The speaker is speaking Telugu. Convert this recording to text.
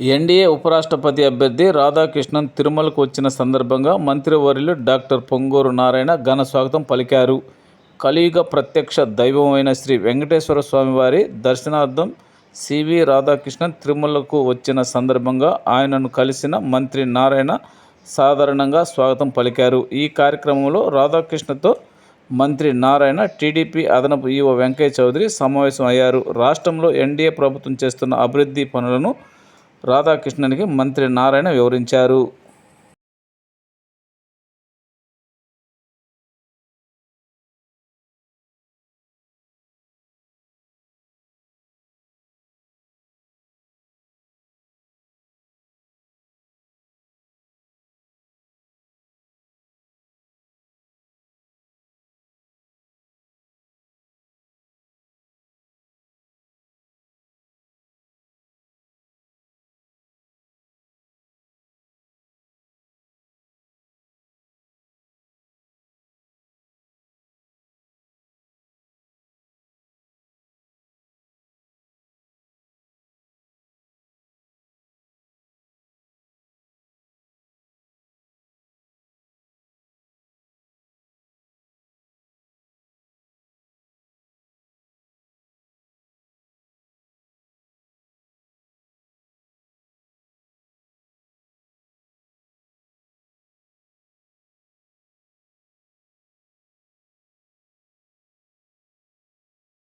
ఎన్డీఏ ఉపరాష్ట్రపతి అభ్యర్థి రాధాకృష్ణన్ తిరుమలకు వచ్చిన సందర్భంగా మంత్రివర్యులు డాక్టర్ పొంగూరు నారాయణ ఘన స్వాగతం పలికారు. కలియుగ ప్రత్యక్ష దైవమైన శ్రీ వెంకటేశ్వర స్వామివారి దర్శనార్థం సివి రాధాకృష్ణన్ తిరుమలకు వచ్చిన సందర్భంగా ఆయనను కలిసిన మంత్రి నారాయణ సాధారణంగా స్వాగతం పలికారు. ఈ కార్యక్రమంలో రాధాకృష్ణతో మంత్రి నారాయణ టీడీపీ అదనపు ఈవో వెంకయ్య చౌదరి సమావేశం అయ్యారు రాష్ట్రంలో ఎన్డీఏ ప్రభుత్వం చేస్తున్న అభివృద్ధి పనులను రాధాకృష్ణన్కి మంత్రి నారాయణ వివరించారు.